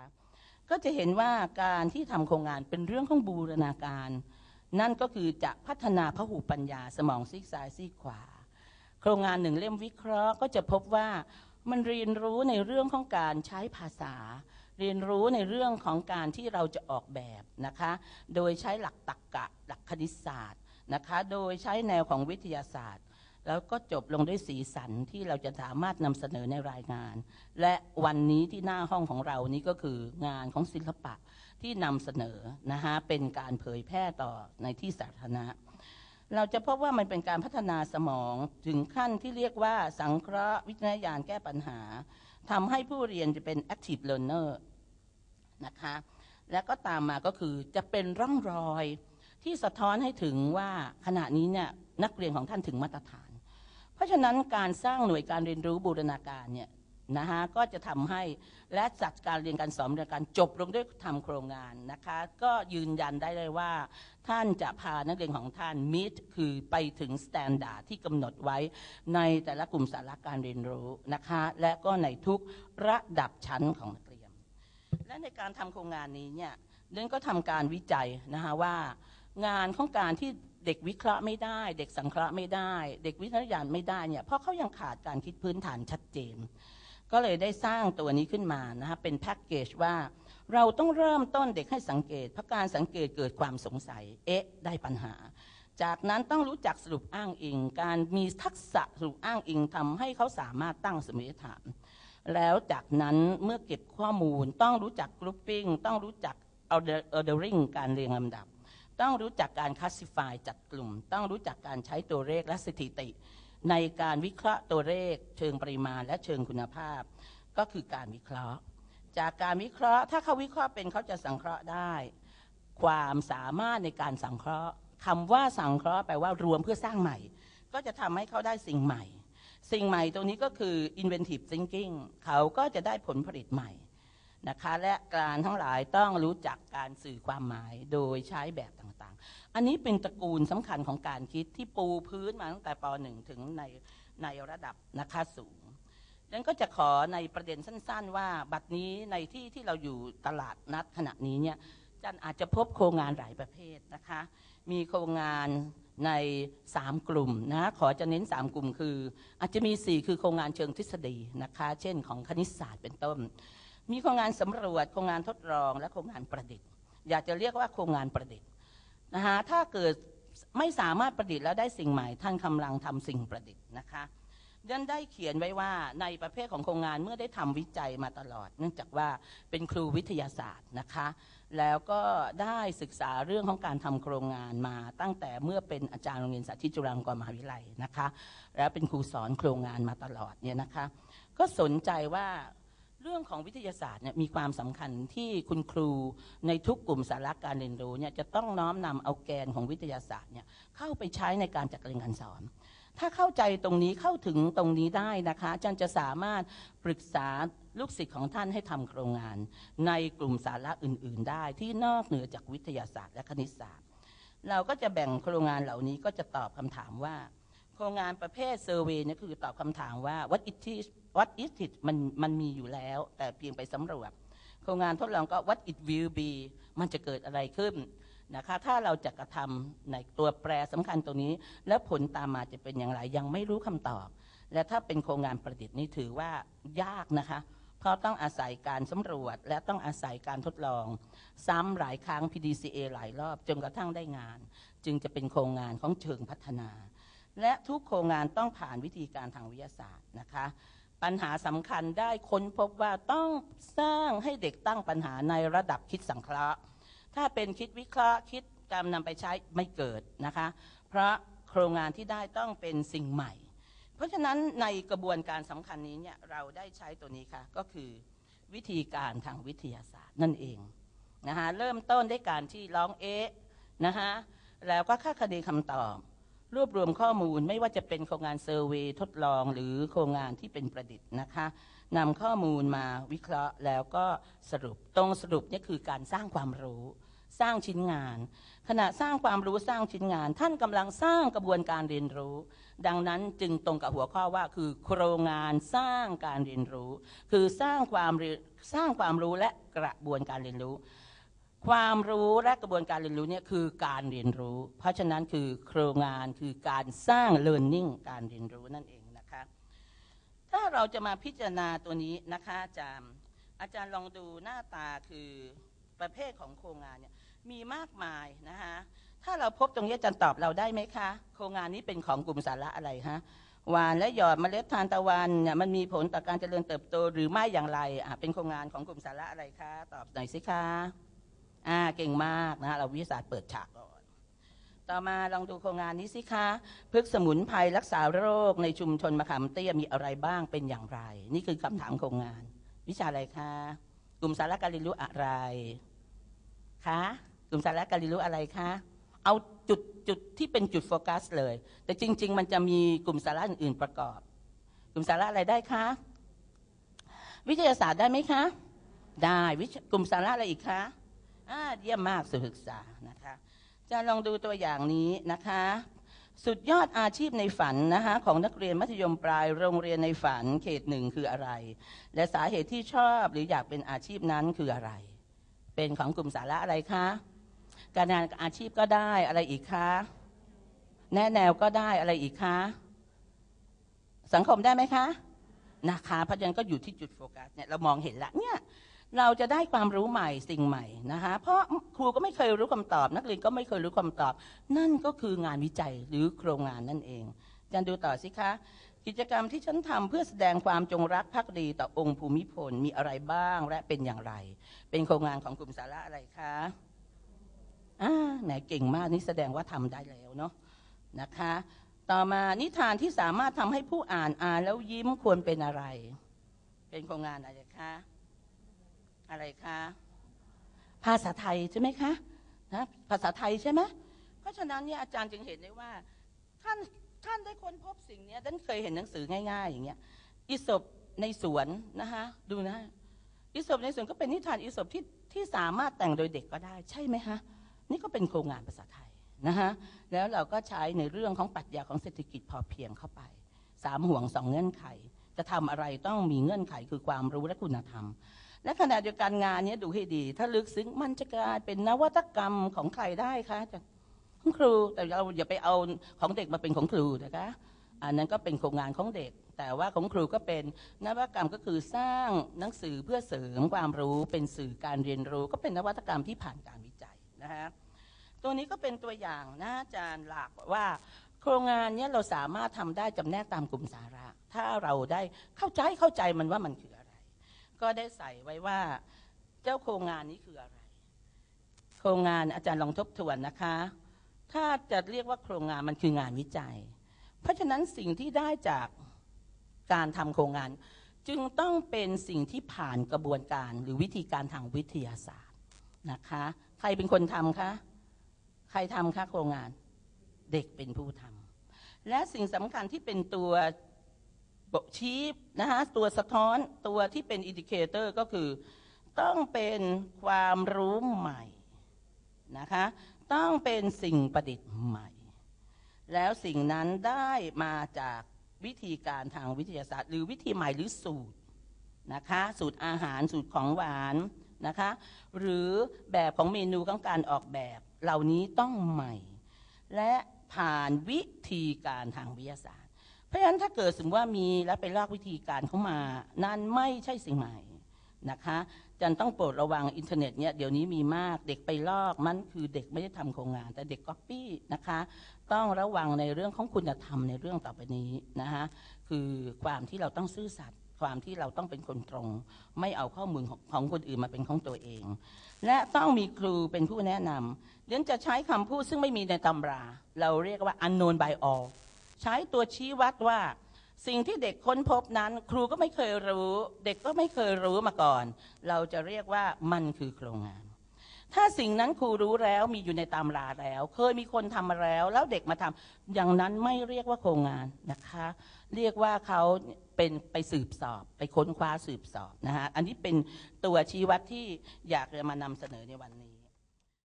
นะคะก็จะเห็นว่าการที่ทำโครงงานเป็นเรื่องของบูรณาการ นั่นก็คือจะพัฒนาพหูปัญญาสมองซีกซ้ายซีกขวา โครงงานหนึ่งเล่มวิเคราะห์ก็จะพบว่ามันเรียนรู้ในเรื่องของการใช้ภาษา เรียนรู้ในเรื่องของการที่เราจะออกแบบนะคะ โดยใช้หลักตรรกะหลักคณิตศาสตร์นะคะ โดยใช้แนวของวิทยาศาสตร์ แล้วก็จบลงด้วยสีสันที่เราจะสามารถนำเสนอในรายงาน และวันนี้ที่หน้าห้องของเรานี้ก็คืองานของศิลปะที่นำเสนอนะคะเป็นการเผยแพร่ต่อในที่สาธารณะ เราจะพบว่ามันเป็นการพัฒนาสมองถึงขั้นที่เรียกว่าสังเคราะห์วิทยาญาณแก้ปัญหาทำให้ผู้เรียนจะเป็น active learner นะคะและก็ตามมาก็คือจะเป็นร่องรอยที่สะท้อนให้ถึงว่าขณะนี้เนี่ยนักเรียนของท่านถึงมาตรฐาน ราะฉะนั้นการสร้างหน่วยการเรียนรู้บูรณาการเนี่ยนะฮะก็จะทำให้และจัดการเรียนการสอนเรียนการจบลงด้วยทำโครงงานนะคะ ก็ยืนยันได้เลยว่า ท่านจะพานักเรียนของท่านมิดคือไปถึงสแตนดาร์ดที่กำหนดไว้ในแต่ละกลุ่มสาระการเรียนรู้นะคะ และก็ในทุกระดับชั้นของนักเรียน และในการทำโครงงานนี้เนี่ยเดินก็ทำการวิจัยนะคะว่างานของการที่ เด็กวิเคราะห์ไม่ได้ เด็กสังเคราะห์ไม่ได้ เด็กวิทยาญาณไม่ได้เนี่ยเพราะเขายังขาดการคิดพื้นฐานชัดเจน ก็เลยได้สร้างตัวนี้ขึ้นมานะคะเป็นแพ็กเกจว่าเราต้องเริ่มต้นเด็กให้สังเกต เพราะการสังเกตเกิดความสงสัย เอ๊ะ ได้ปัญหา จากนั้นต้องรู้จักสรุปอ้างอิง การมีทักษะสรุปอ้างอิงทำให้เขาสามารถตั้งสมมติฐาน แล้วจากนั้นเมื่อเก็บข้อมูลต้องรู้จักกรุ๊ปปิ้งต้องรู้จัก ordering การเรียงลำดับ ต้องรู้จักการ classify จัดกลุ่ม ต้องรู้จักการใช้ตัวเลขและสถิติ ในการวิเคราะห์ตัวเลข เชิงปริมาณและเชิงคุณภาพ ก็คือการวิเคราะห์ จากการวิเคราะห์ ถ้าเขาวิเคราะห์เป็นเขาจะสังเคราะห์ได้ ความสามารถในการสังเคราะห์คำว่าสังเคราะห์แปลว่ารวมเพื่อสร้างใหม่ ก็จะทำให้เขาได้สิ่งใหม่ สิ่งใหม่ตรงนี้ก็คือ inventive thinking เขาก็จะได้ผลผลิตใหม่นะคะและการทั้งหลายต้องรู้จักการสื่อความหมายโดยใช้แบบ อันนี้เป็นตระกูลสำคัญของการคิดที่ปูพื้นมาตั้งแต่ป .1 ถึงในในระดับนะคะสูงดังนั้นก็จะขอในประเด็นสั้น ๆ ว่าบัดนี้ในที่ที่เราอยู่ตลาดนัดขณะนี้เนี่ยจันอาจจะพบโครงงานหลายประเภทนะคะ มีโครงงานใน 3 กลุ่มนะขอจะเน้น 3 กลุ่มคือ อาจจะมี 4 คือโครงงานเชิงทฤษฎีนะคะ เช่นของคณิตศาสตร์เป็นต้น มีโครงงานสำรวจโครงงานทดลองและโครงงานประดิษฐ์ อยากจะเรียกว่าโครงงานประดิษฐ์ นะคะถ้าเกิดไม่สามารถประดิษฐ์แล้วได้สิ่งใหม่ ท่านกำลังทำสิ่งประดิษฐ์นะคะดันได้เขียนไว้ว่าในประเภทของโครงงานเมื่อได้ทำวิจัยมาตลอด เนื่องจากว่าเป็นครูวิทยาศาสตร์นะคะ แล้วก็ได้ศึกษาเรื่องของการทำโครงงานมาตั้งแต่เมื่อเป็นอาจารย์โรงเรียนสาธิตจุฬาลงกรณ์มหาวิทยาลัยนะคะ แล้วเป็นครูสอนโครงงานมาตลอดเนี่ยนะคะ ก็สนใจว่า เรื่องของวิทยาศาสตร์เนี่ยมีความสำคัญที่คุณครูในทุกกลุ่มสาระการเรียนรู้เนี่ยจะต้องน้อมนำเอาแกนของวิทยาศาสตร์เนี่ยเข้าไปใช้ในการจัดการเรียนการสอน ถ้าเข้าใจตรงนี้เข้าถึงตรงนี้ได้นะคะอาจารย์จะสามารถปรึกษาลูกศิษย์ของท่านให้ทำโครงงาน ในกลุ่มสาระอื่น ๆ ได้ที่นอกเหนือจากวิทยาศาสตร์และคณิตศาสตร์ เราก็จะแบ่งโครงงานเหล่านี้ก็จะตอบคำถามว่า โครงงานประเภทเซอร์เวยนี่คือตอบคำถามว่า what it is what is it มันมันมีอยู่แล้ว แต่เพียงไปสำรวจโครงงานทดลองก็ what it will be มันจะเกิดอะไรขึ้นนะคะถ้าเราจะกระทำในตัวแปรสำคัญตัวนี้ แล้วผลตามมาจะเป็นอย่างไร ยังไม่รู้คำตอบ และถ้าเป็นโครงงานประดิษฐ์นี่ถือว่ายากนะคะ เพราะต้องอาศัยการสำรวจ และต้องอาศัยการทดลอง ซ้ำหลายครั้ง PDCA หลายรอบจนกระทั่งได้งาน จึงจะเป็นโครงงานของเชิงพัฒนา และทุกโครงงานต้องผ่านวิธีการทางวิทยาศาสตร์นะคะ ปัญหาสำคัญได้ค้นพบว่าต้องสร้างให้เด็กตั้งปัญหาในระดับคิดสังเคราะห์ ถ้าเป็นคิดวิเคราะห์คิดการนำไปใช้ไม่เกิดนะคะ เพราะโครงงานที่ได้ต้องเป็นสิ่งใหม่ เพราะฉะนั้นในกระบวนการสำคัญนี้เนี่ยเราได้ใช้ตัวนี้ค่ะก็คือวิธีการทางวิทยาศาสตร์นั่นเองนะคะเริ่มต้นด้วยการที่ร้องเอ๊ะนะคะแล้วก็ค่าคะเนคำตอบ รวบรวมข้อมูลไม่ว่าจะเป็นโครงงานเซอร์เวยทดลองหรือโครงงานที่เป็นประดิษฐ์นะคะนำข้อมูลมาวิเคราะห์แล้วก็สรุปตรงสรุปนี่คือการสร้างความรู้ สร้างชิ้นงาน ขณะสร้างความรู้สร้างชิ้นงาน ท่านกำลังสร้างกระบวนการเรียนรู้ ดังนั้นจึงตรงกับหัวข้อว่าคือโครงงานสร้างการเรียนรู้ คือสร้างความสร้างความรู้และกระบวนการเรียนรู้ ความรู้และกระบวนการเรียนรู้เนี่ยคือการเรียนรู้ เพราะฉะนั้นคือโครงงานคือการสร้าง learning การเรียนรู้นั่นเองนะคะ ถ้าเราจะมาพิจารณาตัวนี้นะคะอาจารย์อาจารย์ลองดูหน้าตาคือประเภทของโครงงานเนี่ยมีมากมายนะคะถ้าเราพบตรงนี้อาจารย์ตอบเราได้ไหมคะ โครงงานนี้เป็นของกลุ่มสาระอะไรฮะหวานและหยอดเมล็ดทานตะวันเนี่ยมันมีผลต่อการเจริญเติบโตหรือไม่อย่างไรอะเป็นโครงงานของกลุ่มสาระอะไรคะ ตอบหน่อยสิคะ อ่าเก่งมากนะเราวิทยาศาสตร์เปิดฉากก่อน ต่อมาลองดูโครงงานนี้สิคะพฤกษสมุนไพรรักษาโรคในชุมชนมะขามเตี้ยมีอะไรบ้างเป็นอย่างไร นี่คือคำถามโครงงาน วิชาอะไรคะกลุ่มสาระการเรียนรู้อะไรคะกลุ่มสาระการเรียนรู้อะไรคะเอาจุดจุดที่เป็นจุดโฟกัสเลย แต่จริง ๆ มันจะมีกลุ่มสาระอื่นๆประกอบ กลุ่มสาระอะไรได้คะวิทยาศาสตร์ได้ไหมคะ ได้วิกลุ่มสาระอะไรอีกคะ เยี่ยมมากสุศึกษานะคะจะลองดูตัวอย่างนี้นะคะ สุดยอดอาชีพในฝันนะคะของนักเรียนมัธยมปลายโรงเรียนในฝันเขตหนึ่งคืออะไร และสาเหตุที่ชอบหรืออยากเป็นอาชีพนั้นคืออะไร เป็นของกลุ่มสาระอะไรคะการงานอาชีพก็ได้อะไรอีกคะแนะแนวก็ได้อะไรอีกคะสังคมได้ไหมคะนะคะเพราะฉะนั้นก็อยู่ที่จุดโฟกัสเนี่ยเรามองเห็นละเนี่ย เราจะได้ความรู้ใหม่สิ่งใหม่นะคะเพราะครูก็ไม่เคยรู้คำตอบ นักเรียนก็ไม่เคยรู้คำตอบ นั่นก็คืองานวิจัยหรือโครงงานนั่นเองอาจารย์ดูต่อสิคะ กิจกรรมที่ฉันทำเพื่อแสดงความจงรักภักดีต่อองค์ภูมิพลมีอะไรบ้างและเป็นอย่างไร เป็นโครงงานของกลุ่มสาระอะไรคะอ่าแหมเก่งมากนี่แสดงว่าทำได้แล้วเนาะนะคะ ต่อมานิทานที่สามารถทำให้ผู้อ่านอ่านแล้วยิ้มควรเป็นอะไร เป็นโครงงานอะไรคะ อะไรคะภาษาไทยใช่ไหมคะนะภาษาไทยใช่ไหมเพราะฉะนั้นเนี่ยอาจารย์จึงเห็นได้ว่าท่านท่านได้ค้นพบสิ่งนี้ท่านเคยเห็นหนังสือง่าย ๆ อย่างเงี้ยอิศบในสวนนะคะดูนะอิศบในสวนก็เป็นนิทานอิศบที่ที่สามารถแต่งโดยเด็กก็ได้ใช่ไหมคะนี่ก็เป็นโครงงานภาษาไทยนะคะแล้วเราก็ใช้ในเรื่องของปรัชญาของเศรษฐกิจพอเพียงเข้าไปสามห่วงสองเงื่อนไข จะทำอะไรต้องมีเงื่อนไขคือความรู้และคุณธรรม และขณะเดียวกันงานนี้ดูให้ดี ถ้าลึกซึ้งมันจะกลายเป็นนวัตกรรมของใครได้คะอาจารย์ของครูแต่เราอย่าไปเอาของเด็กมาเป็นของครูนะคะอันนั้นก็เป็นโครงงานของเด็ก แต่ว่าของครูก็เป็นนวัตกรรมก็คือสร้างหนังสือเพื่อเสริมความรู้เป็นสื่อการเรียนรู้ ก็เป็นนวัตกรรมที่ผ่านการวิจัยนะคะตัวนี้ก็เป็นตัวอย่างนะอาจารย์หลักว่า โครงงานนี้เราสามารถทำได้จำแนกตามกลุ่มสาระ ถ้าเราได้เข้าใจเข้าใจมันว่ามันคือ ก็ได้ใส่ไว้ว่าเจ้าโครงงานนี้คืออะไร โครงงานอาจารย์ลองทบทวนนะคะ ถ้าจะเรียกว่าโครงงานมันคืองานวิจัย เพราะฉะนั้นสิ่งที่ได้จากการทำโครงงาน จึงต้องเป็นสิ่งที่ผ่านกระบวนการหรือวิธีการทางวิทยาศาสตร์นะคะ ใครเป็นคนทำคะใครทำคะโครงงานเด็กเป็นผู้ทำและสิ่งสำคัญที่เป็นตัว บอกชี้นะคะตัวสะท้อนตัวที่เป็นอินดิเคเตอร์ก็คือ ต้องเป็นความรู้ใหม่นะคะต้องเป็นสิ่งประดิษฐ์ใหม่ แล้วสิ่งนั้นได้มาจากวิธีการทางวิทยาศาสตร์ หรือวิธีใหม่หรือสูตรนะคะสูตรอาหารสูตรของหวานนะคะหรือแบบของเมนูของการออกแบบ เหล่านี้ต้องใหม่ และผ่านวิธีการทางวิทยาศาสตร์ เพราะฉะนั้นถ้าเกิดสมมติว่ามีแล้วไปลอกวิธีการเข้ามา นั่นไม่ใช่สิ่งใหม่นะคะจันต้องโปรดระวังอินเทอร์เน็ตเนี่ยเดี๋ยวนี้มีมากเด็กไปลอกมันคือเด็กไม่ได้ทำโครงงาน แต่เด็กก๊อปปี้นะคะต้องระวังในเรื่องของคุณธรรมในเรื่องต่อไปนี้นะคะคือความที่เราต้องซื่อสัตย์ความที่เราต้องเป็นคนตรง ไม่เอาข้อมูลของของคนอื่นมาเป็นของตัวเอง และต้องมีครูเป็นผู้แนะนำเรียนจะใช้คำพูดซึ่งไม่มีในตำรา เราเรียกว่า unknown by all ใช้ตัวชี้วัดว่า สิ่งที่เด็กค้นพบนั้น ครูก็ไม่เคยรู้ เด็กก็ไม่เคยรู้มาก่อน เราจะเรียกว่ามันคือโครงงาน ถ้าสิ่งนั้นครูรู้แล้วมีอยู่ในตำราแล้ว เคยมีคนทำมาแล้ว แล้วเด็กมาทำอย่างนั้นไม่เรียกว่าโครงงานนะคะ เรียกว่าเขาเป็นไปสืบสอบ ไปค้นคว้าสืบสอบนะฮะอันนี้เป็นตัวชี้วัดที่อยากจะมานำเสนอในวันนี้